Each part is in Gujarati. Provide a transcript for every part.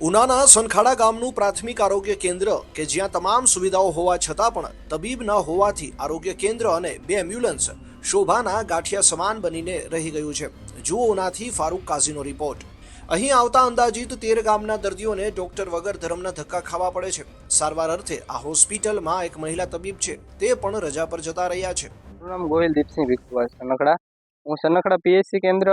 ઉનાના સનખાડા ગામનું પ્રાથમિક આરોગ્ય કેન્દ્ર કે જ્યાં તમામ સુવિધાઓ હોવા છતાં પણ તબીબ ન હોવાથી આરોગ્ય કેન્દ્ર અને બે એમ્બ્યુલન્સ શોભાના ગાંઠિયા સમાન બનીને રહી ગયું છે. જુઓ ઉનાથી ફારૂક કાઝીનો રિપોર્ટ. અહીં આવતા અંદાજિત તેર ગામના દર્દીઓને ડોક્ટર વગર ધર્મના ધક્કા ખાવા પડે છે. સારવાર અર્થે આ હોસ્પિટલમાં એક મહિલા તબીબ છે. તે પણ રજા પર જતા રહ્યા છે. નામ ગોહિલ દીપસિંહ ભીખુભાઈ સનખડા. હું સનખડા પીએચસી કેન્દ્ર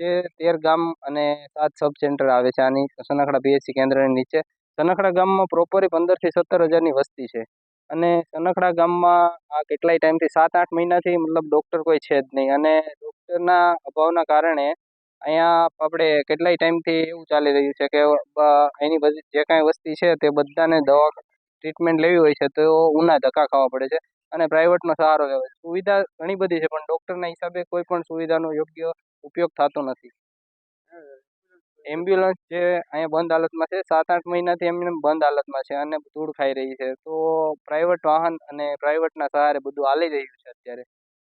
જે તેર ગામ અને સાત સબ સેન્ટર આવે છે. આની સનખડા પીએચસી કેન્દ્રની નીચે. સનખડા ગામમાં પ્રોપરી પંદરથી સત્તર હજારની વસ્તી છે. અને સનખડા ગામમાં આ કેટલાય ટાઈમથી સાત આઠ મહિનાથી મતલબ ડૉક્ટર કોઈ છે જ નહીં. અને ડૉક્ટરના અભાવના કારણે અહીંયા આપણે કેટલાય ટાઈમથી એવું ચાલી રહ્યું છે કે એની બધી જે કાંઈ વસ્તી છે તે બધાને દવા ટ્રીટમેન્ટ લેવી હોય છે તો ઉના ધક્કા ખાવા પડે છે. અને પ્રાઇવેટનો સહારો લેવો સુવિધા ઘણી બધી છે પણ ડૉક્ટરના હિસાબે કોઈ પણ સુવિધાનો યોગ્ય ઉપયોગ થતો નથી. એમ્બ્યુલન્સ જે અહીંયા બંધ હાલતમાં છે, સાત આઠ મહિનાથી એમને બંધ હાલતમાં છે અને ધૂળ ખાઈ રહી છે. તો પ્રાઇવેટ વાહન અને પ્રાઇવેટના સહારે બધું હાલી રહ્યું છે અત્યારે.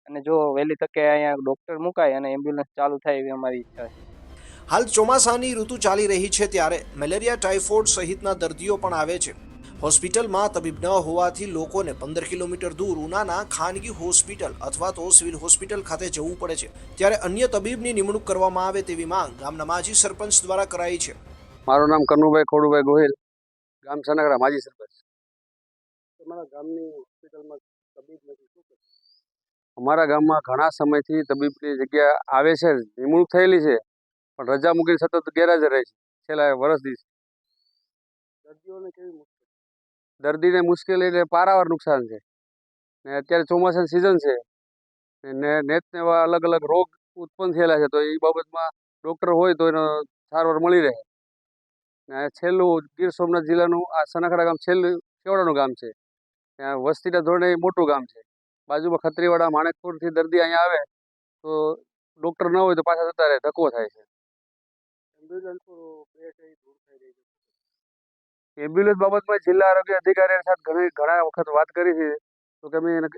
અને જો વહેલી તકે અહીંયા ડૉક્ટર મુકાય અને એમ્બ્યુલન્સ ચાલુ થાય એવી અમારી ઈચ્છા છે. હાલ ચોમાસાની ઋતુ ચાલી રહી છે ત્યારે મેલેરિયા ટાઇફોઇડ સહિતના દર્દીઓ પણ આવે છે. હોસ્પિટલમાં તબીબ ન હોવાથી લોકોને પંદર કિલોમીટર દૂર ઉનાના ખાનગી હોસ્પિટલ અથવા તો સિવિલ હોસ્પિટલ ખાતે જવું પડે છે. ત્યારે અન્ય તબીબની નિમણૂક કરવામાં આવે તેવી માંગ ગામના માજી સરપંચ દ્વારા કરાઈ છે. મારું નામ કનુભાઈ ખોડુભાઈ ગોહિલ, ગામ સનગરા, માજી સરપંચ. તમારા ગામની હોસ્પિટલમાં તબીબ નથી, શું અમારા ગામમાં ઘણા સમયથી તબીબની જગ્યા આવે છે, નિમણૂક થયેલી છે, પણ રજા મૂકીને સતત ગેરહાજર રહે છે. છેલ્લા દિવસ. દર્દીઓને કેવી દર્દીને મુશ્કેલી એટલે પારાવાર નુકસાન છે. ને અત્યારે ચોમાસાની સિઝન છે. ને નેતને એવા અલગ અલગ રોગ ઉત્પન્ન થયેલા છે, તો એ બાબતમાં ડૉક્ટર હોય તો એનો સારવાર મળી રહે. ને છેલ્લું ગીર સોમનાથ જિલ્લાનું, આ સનાખડા ગામ છેલ્લું છેવાડાનું ગામ છે. ત્યાં વસ્તીના ધોરણે મોટું ગામ છે. બાજુમાં ખત્રીવાડા, માણેકપુરથી દર્દી અહીંયા આવે, તો ડૉક્ટર ન હોય તો પાછા જતા રહે, ધક્કો થાય છે. એમ્બ્યુલન્સો બાબતમાં જિલ્લા આરોગ્ય અધિકારી સાથે ઘણી ઘણા વખત વાત કરી છે. તો કે અમે એને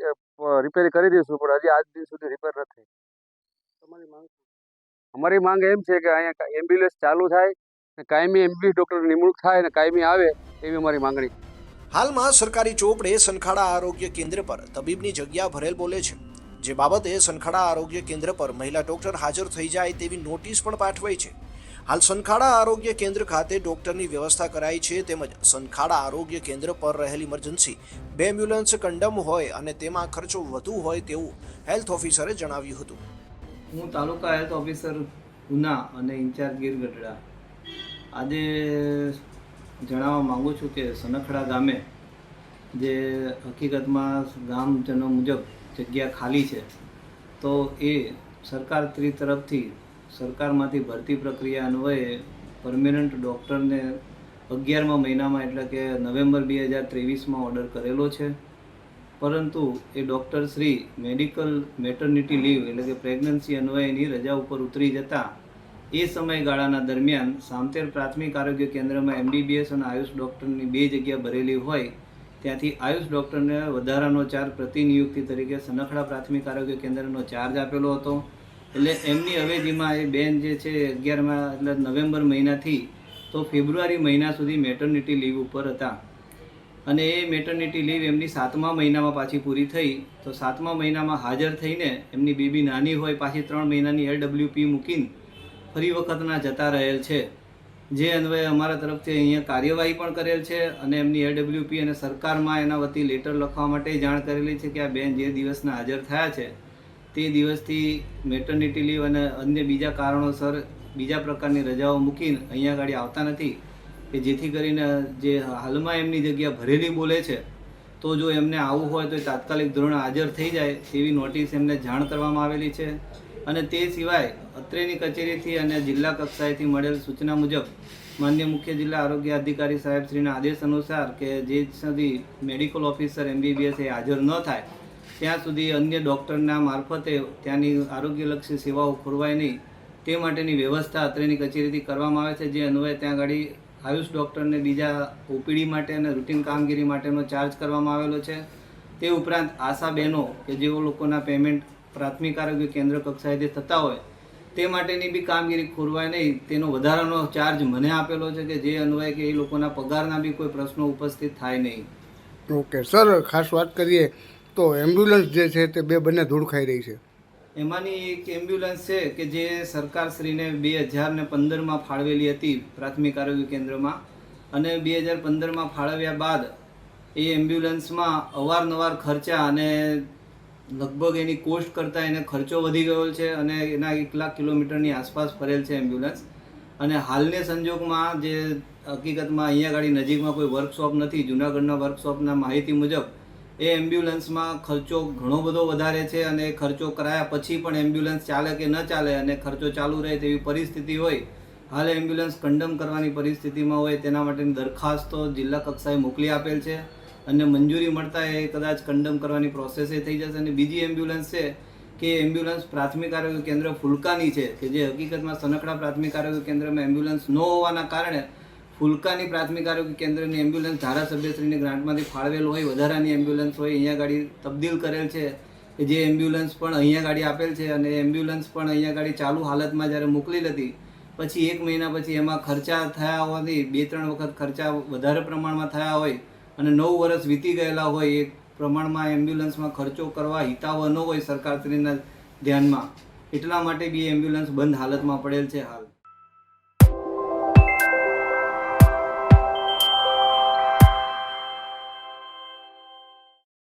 રિપેર કરી દઈશું પણ હજી આજ દિન સુધી રિપેર નથી તમારી માંગ અમારી માંગ એમ છે કે અહીંયા એમ્બ્યુલન્સ ચાલુ થાય ને કાયમી એમ્બ્યુલન્સ ડૉક્ટર નિમણૂક થાય ને કાયમી આવે એવી અમારી માંગણી હાલમાં સરકારી ચોપડે સનખાડા આરોગ્ય કેન્દ્ર પર તબીબની જગ્યા ભરેલ બોલે છે. જે બાબતે સંખાડા આરોગ્ય કેન્દ્ર પર મહિલા ડોક્ટર હાજર થઈ જાય તેવી નોટિસ પણ પાઠવાઈ છે. હાલ સનખાડા આરોગ્ય કેન્દ્ર ખાતે ડોક્ટરની વ્યવસ્થા કરાઈ છે તેમજ સનખાડા આરોગ્ય કેન્દ્ર પર રહેલી ઇમરજન્સી બે એમ્બ્યુલન્સ કંડમ હોય અને તેમાં ખર્ચો વધુ હોય તેવું હેલ્થ ઓફિસરે જણાવ્યું હતું. હું તાલુકા હેલ્થ ઓફિસર ઉના અને ઇન્ચાર્જ ગીર ગઢડા. આજે જણાવવા માગું છું કે સનખડા ગામે જે હકીકતમાં ગામજનો મુજબ જગ્યા ખાલી છે, તો એ સરકાર ત્રી તરફથી સરકારમાંથી ભરતી પ્રક્રિયા અન્વયે પરમેનન્ટ ડૉક્ટરને અગિયારમા મહિનામાં એટલે કે નવેમ્બર બે હજાર ત્રેવીસમાં ઓર્ડર કરેલો છે. પરંતુ એ doctor Shri medical maternity leave એટલે કે પ્રેગ્નન્સી અન્વયની રજા ઉપર ઉતરી જતાં એ સમયગાળાના દરમિયાન સામતેર પ્રાથમિક આરોગ્ય કેન્દ્રમાં એમબીબીએસ અને આયુષ ડૉક્ટરની બે જગ્યા ભરેલી હોય. ત્યાંથી આયુષ ડૉક્ટરને વધારાનો ચાર્જ પ્રતિનિયુક્તિ તરીકે સનખડા પ્રાથમિક આરોગ્ય કેન્દ્રનો ચાર્જ આપેલો હતો. એટલે એમની અવેજીમાં એ બેન જે છે અગિયારમાં, એટલે નવેમ્બર મહિનાથી તો ફેબ્રુઆરી મહિના સુધી મેટર્નિટી લીવ ઉપર હતા. અને એ મેટર્નિટી લીવ એમની સાતમા મહિનામાં પાછી પૂરી થઈ. તો સાતમા મહિનામાં હાજર થઈને એમની બેબી નાની હોય, પાછી ત્રણ મહિનાની એલડબ્લ્યુપી મૂકીને ફરી વખતના જતા રહેલ છે. જે અન્વયે અમારા તરફથી અહીંયા કાર્યવાહી પણ કરેલ છે અને એમની એલડબ્લ્યુપી અને સરકારમાં એના વતી લેટર લખવા માટે જાણ કરેલી છે કે આ બેન જે દિવસના હાજર થયા છે તે દિવસથી મેટર્નિટી લીવ અને અન્ય બીજા કારણોસર બીજા પ્રકારની રજાઓ મૂકીને અહીંયા આગળ આવતા નથી કે જેથી કરીને જે હાલમાં એમની જગ્યા ભરેલી બોલે છે, તો જો એમને આવવું હોય તો તાત્કાલિક ધોરણે હાજર થઈ જાય તેવી નોટિસ એમને જાણ કરવામાં આવેલી છે. અને તે સિવાય અત્રેની કચેરીથી અને જિલ્લા કક્ષાએથી મળેલ સૂચના મુજબ માન્ય મુખ્ય જિલ્લા આરોગ્ય અધિકારી સાહેબશ્રીના આદેશ અનુસાર કે જે સુધી મેડિકલ ઓફિસર એમબીબીએસ એ હાજર ન થાય ત્યાં સુધી અન્ય ડૉક્ટરના મારફતે ત્યાંની આરોગ્યલક્ષી સેવાઓ ખોરવાય નહીં. તે માટેની વ્યવસ્થા અત્રેની કચેરીથી કરવામાં આવે છે. જે અન્વયે ત્યાં આગળ આયુષ ડૉક્ટરને બીજા ઓપીડી માટે અને રૂટીન કામગીરી માટેનો ચાર્જ કરવામાં આવેલો છે. તે ઉપરાંત આશા બહેનો કે જેઓ લોકોના પેમેન્ટ પ્રાથમિક આરોગ્ય કેન્દ્ર કક્ષાએથી થતા હોય, તે માટેની બી કામગીરી ખોરવાય નહીં. તેનો વધારાનો ચાર્જ મને આપેલો છે કે જે અન્વયે કે એ લોકોના પગારના બી કોઈ પ્રશ્નો ઉપસ્થિત થાય નહીં. ઓકે સર ખાસ વાત કરીએ. તો એમ્બ્યુલન્સ જે છે તે બે બંને ધૂળ ખાઈ રહી છે. એમાંની એક એમ્બ્યુલન્સ છે કે જે સરકારશ્રીને બે હજાર ને પંદરમાં ફાળવેલી હતી પ્રાથમિક આરોગ્ય કેન્દ્રમાં અને બે હજાર પંદરમાં ફાળવ્યા બાદ એ એમ્બ્યુલન્સમાં અવારનવાર ખર્ચા અને લગભગ એની કોસ્ટ કરતાં એને ખર્ચો વધી ગયો છે અને એના એક લાખ કિલોમીટરની આસપાસ ફરેલ છે એમ્બ્યુલન્સ અને હાલને સંજોગમાં જે હકીકતમાં અહીંયા આગળ નજીકમાં કોઈ વર્કશોપ નથી, જુનાગઢના વર્કશોપના માહિતી મુજબ એ એમ્બ્યુલન્સમાં ખર્ચો ઘણો બધો વધારે છે અને ખર્ચો કરાયા પછી પણ એમ્બ્યુલન્સ ચાલે કે ન ચાલે અને ખર્ચો ચાલુ રહે તેવી પરિસ્થિતિ હોય, હાલ એમ્બ્યુલન્સ કંડમ કરવાની પરિસ્થિતિમાં હોય તેના માટેની દરખાસ્તો જિલ્લા કક્ષાએ મોકલી આપેલ છે અને મંજૂરી મળતા એ કદાચ કંડમ કરવાની પ્રોસેસ થઈ જશે અને બીજી એમ્બ્યુલન્સ છે કે એમ્બ્યુલન્સ પ્રાથમિક આરોગ્ય કેન્દ્ર ફુલકાની છે કે જે હકીકતમાં સનકડા પ્રાથમિક આરોગ્ય કેન્દ્રમાં એમ્બ્યુલન્સ ન હોવાના કારણે ફુલકાની પ્રાથમિક આરોગ્ય કેન્દ્રની એમ્બ્યુલન્સ ધારાસભ્યશ્રીની ગ્રાન્ટમાંથી ફાળવેલ હોય, વધારાની એમ્બ્યુલન્સ હોય, અહીંયા ગાડી તબદીલ કરેલ છે કે જે એમ્બ્યુલન્સ પણ અહીંયા ગાડી આપેલ છે અને એમ્બ્યુલન્સ પણ અહીંયા ગાડી ચાલુ હાલતમાં જ્યારે મોકલી હતી, પછી એક મહિના પછી એમાં ખર્ચા થયા હોવાથી બે ત્રણ વખત ખર્ચા વધારે પ્રમાણમાં થયા હોય અને નવ વર્ષ વીતી ગયેલા હોય, એ પ્રમાણમાં એમ્બ્યુલન્સમાં ખર્ચો કરવા હિતાવહ ન હોય સરકારશ્રીના ધ્યાનમાં. એટલા માટે બી એમ્બ્યુલન્સ બંધ હાલતમાં પડેલ છે હાલ.